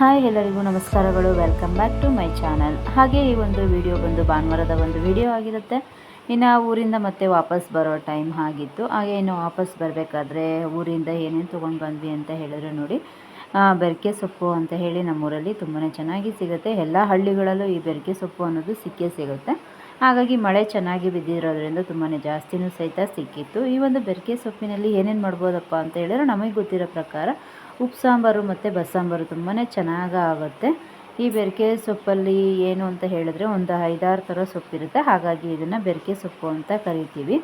Hi ಎಲ್ಲರಿಗೂ ನಮಸ್ಕಾರಗಳು. Welcome back to my channel ಹಾಗೆ ಈ ಒಂದು ವಿಡಿಯೋ ಬಂದು ಭಾನುವಾರದ ಒಂದು ವಿಡಿಯೋ ಆಗಿರುತ್ತೆ. ಇನ್ನು ಊರಿಂದ ಮತ್ತೆ ವಾಪಸ್ ಬರೋ ಟೈಮ್ ಆಗಿತ್ತು. ಹಾಗೆ ಇನ್ನು ವಾಪಸ್ ಬರಬೇಕಾದ್ರೆ ಊರಿಂದ ಏನೇನು ತೊಗೊಂಡು ಬಂದ್ವಿ ಅಂತ ಹೇಳಿದ್ರೆ ನೋಡಿ ಬೆರಕೆ ಸೊಪ್ಪು ಅಂತ ಹೇಳಿ ನಮ್ಮೂರಲ್ಲಿ ತುಂಬಾ ಚೆನ್ನಾಗಿ ಸಿಗುತ್ತೆ. ಎಲ್ಲ ಹಳ್ಳಿಗಳಲ್ಲೂ ಈ ಬೆರಕೆ ಸೊಪ್ಪು ಅನ್ನೋದು ಸಿಕ್ಕೇ ಸಿಗುತ್ತೆ. ಹಾಗಾಗಿ ಮಳೆ ಚೆನ್ನಾಗಿ ಬಿದ್ದಿರೋದ್ರಿಂದ ತುಂಬಾ ಜಾಸ್ತಿನೂ ಸಹಿತ ಸಿಕ್ಕಿತ್ತು. ಈ ಒಂದು ಬೆರಕೆ ಸೊಪ್ಪಿನಲ್ಲಿ ಏನೇನು ಮಾಡ್ಬೋದಪ್ಪ ಅಂತ ಹೇಳಿದ್ರೆ ನಮಗೆ ಗೊತ್ತಿರೋ ಪ್ರಕಾರ ಉಪ್ಪು ಸಾಂಬಾರು ಮತ್ತು ಬಸ್ಸಾಂಬಾರು ತುಂಬಾ ಚೆನ್ನಾಗಿ ಆಗುತ್ತೆ ಈ ಬೆರಕೆ ಸೊಪ್ಪಲ್ಲಿ ಏನು ಅಂತ ಹೇಳಿದ್ರೆ ಒಂದು ಐದಾರು ಥರ ಸೊಪ್ಪಿರುತ್ತೆ. ಹಾಗಾಗಿ ಇದನ್ನು ಬೆರಕೆ ಸೊಪ್ಪು ಅಂತ ಕರಿತೀವಿ.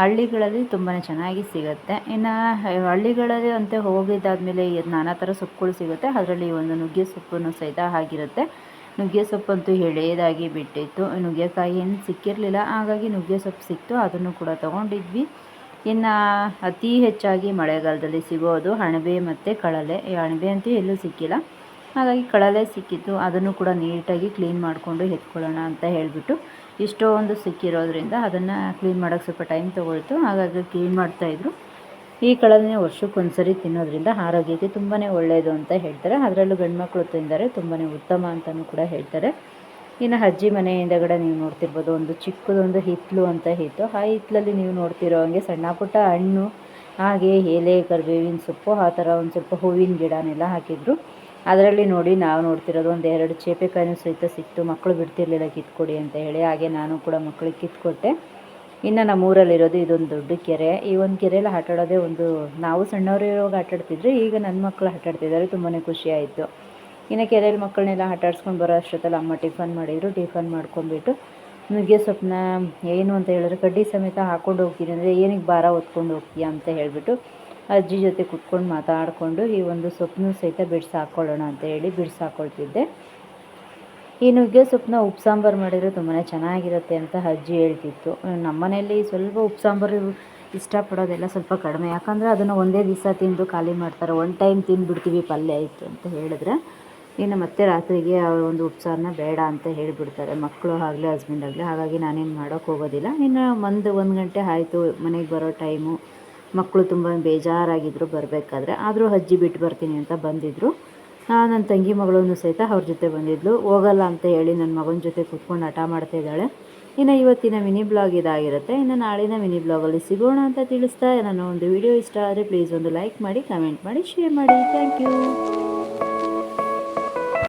ಹಳ್ಳಿಗಳಲ್ಲಿ ತುಂಬಾ ಚೆನ್ನಾಗಿ ಸಿಗುತ್ತೆ. ಇನ್ನು ಹಳ್ಳಿಗಳಲ್ಲಿ ಅಂತ ಹೋಗಿದ್ದಾದಮೇಲೆ ನಾನಾ ಥರ ಸೊಪ್ಪುಗಳು ಸಿಗುತ್ತೆ. ಅದರಲ್ಲಿ ಒಂದು ನುಗ್ಗೆ ಸೊಪ್ಪನ್ನು ಸಹಿತ ಆಗಿರುತ್ತೆ. ನುಗ್ಗೆ ಸೊಪ್ಪಂತೂ ಎಳೆಯದಾಗಿ ಬಿಟ್ಟಿತ್ತು. ನುಗ್ಗೆಕಾಯಿ ಏನು ಸಿಕ್ಕಿರಲಿಲ್ಲ. ಹಾಗಾಗಿ ನುಗ್ಗೆ ಸೊಪ್ಪು ಸಿಕ್ತು. ಅದನ್ನು ಕೂಡ ತೊಗೊಂಡಿದ್ವಿ. ಇನ್ನು ಅತಿ ಹೆಚ್ಚಾಗಿ ಮಳೆಗಾಲದಲ್ಲಿ ಸಿಗೋದು ಅಣಬೆ ಮತ್ತು ಕಳಲೆ ಈ ಅಣಬೆ ಅಂತೂ ಎಲ್ಲೂ ಸಿಕ್ಕಿಲ್ಲ. ಹಾಗಾಗಿ ಕಳಲೆ ಸಿಕ್ಕಿತ್ತು ಅದನ್ನು ಕೂಡ ನೀಟಾಗಿ ಕ್ಲೀನ್ ಮಾಡಿಕೊಂಡು ಎತ್ಕೊಳ್ಳೋಣ ಅಂತ ಹೇಳಿಬಿಟ್ಟು ಇಷ್ಟೊಂದು ಸಿಕ್ಕಿರೋದ್ರಿಂದ ಅದನ್ನು ಕ್ಲೀನ್ ಮಾಡೋಕ್ಕೆ ಸ್ವಲ್ಪ ಟೈಮ್ ತೊಗೊಳ್ತು. ಹಾಗಾಗಿ ಕ್ಲೀನ್ ಮಾಡ್ತಾಯಿದ್ರು ಈ ಕಳಲೆ ವರ್ಷಕ್ಕೊಂದ್ಸರಿ ತಿನ್ನೋದ್ರಿಂದ ಆರೋಗ್ಯಕ್ಕೆ ತುಂಬಾ ಒಳ್ಳೆಯದು ಅಂತ ಹೇಳ್ತಾರೆ. ಅದರಲ್ಲೂ ಗಂಡ್ಮಕ್ಳು ತಿಂದರೆ ತುಂಬಾ ಉತ್ತಮ ಅಂತಲೂ ಕೂಡ ಹೇಳ್ತಾರೆ. ಇನ್ನು ಅಜ್ಜಿ ಮನೆ ಹಿಂದಗಡೆ ನೀವು ನೋಡ್ತಿರ್ಬೋದು, ಒಂದು ಚಿಕ್ಕದೊಂದು ಹಿತ್ತಲು ಅಂತ ಇತ್ತು. ಆ ಹಿತ್ತಲಲ್ಲಿ ನೀವು ನೋಡ್ತಿರೋ ಹಂಗೆ ಸಣ್ಣ ಪುಟ್ಟ ಹಣ್ಣು, ಹಾಗೆ ಎಲೆ, ಕರಿಬೇವಿನ ಸೊಪ್ಪು, ಆ ಥರ ಒಂದು ಸ್ವಲ್ಪ ಹೂವಿನ ಗಿಡನೆಲ್ಲ ಹಾಕಿದ್ರು. ಅದರಲ್ಲಿ ನೋಡಿ ನಾವು ನೋಡ್ತಿರೋದು ಒಂದು ಎರಡು ಚೇಪೆಕಾಯಿನೂ ಸಹಿತ ಸಿಕ್ತು. ಮಕ್ಕಳು ಬಿಡ್ತಿರ್ಲಿಲ್ಲ ಕಿತ್ಕೊಡಿ ಅಂತ ಹೇಳಿ, ಹಾಗೆ ನಾನು ಕೂಡ ಮಕ್ಕಳಿಗೆ ಕಿತ್ಕೊಟ್ಟೆ. ಇನ್ನು ನಮ್ಮ ಊರಲ್ಲಿರೋದು ಇದೊಂದು ದೊಡ್ಡ ಕೆರೆ. ಈ ಒಂದು ಕೆರೆಯಲ್ಲಿ ಆಟಾಡೋದೇ ಒಂದು, ನಾವು ಸಣ್ಣವರು ಇರೋವಾಗ ಆಟಾಡ್ತಿದ್ರೆ ಈಗ ನನ್ನ ಮಕ್ಕಳು ಆಟಾಡ್ತಿದ್ದಾರೆ ತುಂಬಾ ಖುಷಿ ಆಯಿತು. ಇನ್ನು ಕೆರೆಯಲ್ಲಿ ಮಕ್ಕಳನ್ನೆಲ್ಲ ಆಟಾಡ್ಸ್ಕೊಂಡು ಬರೋ ಅಷ್ಟೊತ್ತಲ್ಲಿ ಅಮ್ಮ ಟಿಫನ್ ಮಾಡಿದರು, ಟಿಫನ್ ಮಾಡ್ಕೊಂಡ್ಬಿಟ್ಟು ನುಗ್ಗೆ ಸೊಪ್ಪನ್ನ ಏನು ಅಂತ ಹೇಳಿದ್ರೆ ಕಡ್ಡಿ ಸಮೇತ ಹಾಕ್ಕೊಂಡು ಹೋಗ್ತೀನಿ ಅಂದರೆ ಏನಕ್ಕೆ ಭಾರ ಹೊತ್ಕೊಂಡು ಹೋಗ್ತೀಯಾ ಅಂತ ಹೇಳಿಬಿಟ್ಟು ಅಜ್ಜಿ ಜೊತೆ ಕುತ್ಕೊಂಡು ಮಾತಾಡಿಕೊಂಡು ಈ ಒಂದು ಸೊಪ್ಪನ್ನು ಸಹಿತ ಬಿಡಿಸಿ ಹಾಕ್ಕೊಳ್ಳೋಣ ಅಂತ ಹೇಳಿ ಬಿಡಿಸಿ ಹಾಕ್ಕೊಳ್ತಿದ್ದೆ ಈ ನುಗ್ಗೆ ಸೊಪ್ಪನ್ನ ಉಪ್ಪು ಸಾಂಬಾರು ಮಾಡಿದರೆ ತುಂಬಾ ಚೆನ್ನಾಗಿರುತ್ತೆ ಅಂತ ಅಜ್ಜಿ ಹೇಳ್ತಿತ್ತು. ನಮ್ಮ ಮನೆಯಲ್ಲಿ ಸ್ವಲ್ಪ ಉಪ್ಪು ಸಾಂಬಾರು ಇಷ್ಟಪಡೋದೆಲ್ಲ ಸ್ವಲ್ಪ ಕಡಿಮೆ, ಯಾಕಂದರೆ ಅದನ್ನು ಒಂದೇ ದಿವಸ ತಿಂದು ಖಾಲಿ ಮಾಡ್ತಾರೆ, ಒನ್ ಟೈಮ್ ತಿಂದುಬಿಡ್ತೀವಿ ಪಲ್ಯ ಆಯಿತು ಅಂತ ಹೇಳಿದ್ರೆ. ಇನ್ನು ಮತ್ತೆ ರಾತ್ರಿಗೆ ಆ ಒಂದು ಉಪ್ಸಾರನ್ನ ಬೇಡ ಅಂತ ಹೇಳಿಬಿಡ್ತಾರೆ. ಮಕ್ಕಳು ಆಗಲಿ ಹಸ್ಬೆಂಡ್ ಆಗಲಿ, ಹಾಗಾಗಿ ನಾನೇನು ಮಾಡೋಕ್ಕೆ ಹೋಗೋದಿಲ್ಲ. ಇನ್ನು ಒಂದು ಒಂದು ಗಂಟೆ ಆಯಿತು ಮನೆಗೆ ಬರೋ ಟೈಮು ಮಕ್ಕಳು ತುಂಬ ಬೇಜಾರಾಗಿದ್ದರು ಬರಬೇಕಾದ್ರೆ. ಆದರೂ ಅಜ್ಜಿ ಬಿಟ್ಟು ಬರ್ತೀನಿ ಅಂತ ಬಂದಿದ್ದರು ನನ್ನ ತಂಗಿ ಮಗಳನ್ನು ಸಹಿತ ಅವ್ರ ಜೊತೆ ಬಂದಿದ್ಲು. ಹೋಗಲ್ಲ ಅಂತ ಹೇಳಿ ನನ್ನ ಮಗನ ಜೊತೆ ಕೂತ್ಕೊಂಡು ಹಠ ಮಾಡ್ತಾ ಇದ್ದಾಳೆ. ಇನ್ನು ಇವತ್ತಿನ ಮಿನಿ ಬ್ಲಾಗ್ ಇದಾಗಿರುತ್ತೆ. ಇನ್ನು ನಾಳಿನ ಮಿನಿ ಬ್ಲಾಗಲ್ಲಿ ಸಿಗೋಣ ಅಂತ ತಿಳಿಸ್ತಾ ನನ್ನ ಒಂದು ವಿಡಿಯೋ ಇಷ್ಟ ಆದರೆ ಪ್ಲೀಸ್ ಒಂದು ಲೈಕ್ ಮಾಡಿ ಕಮೆಂಟ್ ಮಾಡಿ ಶೇರ್ ಮಾಡಿ. Thank you